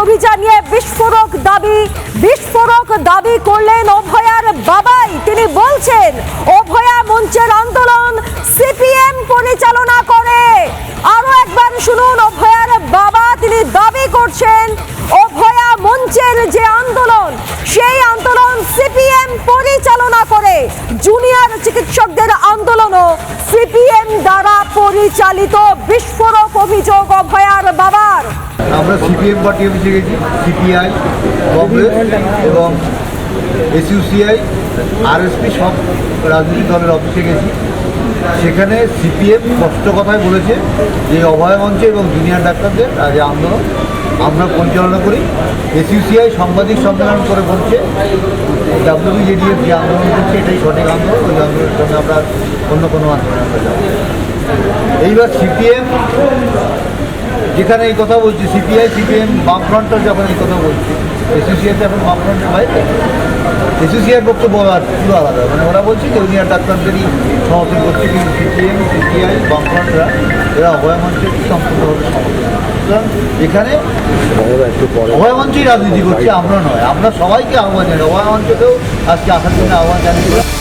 অভিযান নিয়ে বিস্ফোরক দাবি বিস্ফোরক দাবি করলেন অভয়ার বাবাই। তিনি বলছেন, অভয়া মঞ্চের আন্দোলন সিপিএম পরিচালনা করে। আরও একবার শুনুন, অভয়ার বাবা তিনি দাবি করছেন, অভয়া মঞ্চের যে আন্দোলন, সেই আন্দোলন সিপিএম পরিচালনা করে। জুনিয়র চিকিৎসকদের আন্দোলনও সিপিএম দ্বারা পরিচালিত বিস্ফোরক অভিযোগ অভয়ার বাবার। আমরা সিপিএম পার্টি অফিসে গেছি সিপিআই কংগ্রেস এবং এসইউসিআই আরএসপি সব রাজনৈতিক দলের অফিসে গেছি সেখানে সিপিএম স্পষ্ট কথায় বলেছে যে অভয় মঞ্চে এবং জুনিয়র ডাক্তারদের আজ আন্দোলন আমরা পরিচালনা করি। এসইউসিআই সাংবাদিক সম্মেলন করে বলছে ডাব্লিউবিজেডিএফ যে আন্দোলন করছে, এটাই সঠিক আন্দোলন, ওই আন্দোলনের সঙ্গে আমরা অন্য কোনো আন্দোলনে এইবার সিপিএম যেখানে এই কথা বলছি সিপিআই সিপিএম বামফ্রন্টও যখন এই কথা বলছে এসোসিয়েট এখন বামফ্রন্টের বাইরে এসোসিয়েট বক্তব্য আর পুরো আলাদা। মানে ওরা বলছে যে জুনিয়র ডাক্তারদেরই সমর্থন করছে কিন্তু সিপিএম সিপিআই বামফ্রন্টরা, এরা অভয় মঞ্চের সম্পূর্ণভাবে সমর্থন এখানে অভয় মঞ্চই রাজনীতি করছে, আমরা নয়। আমরা সবাইকে আহ্বান জানাই। অভয় মঞ্চকেও আজকে আসার জন্য আহ্বান জানিয়েছিলাম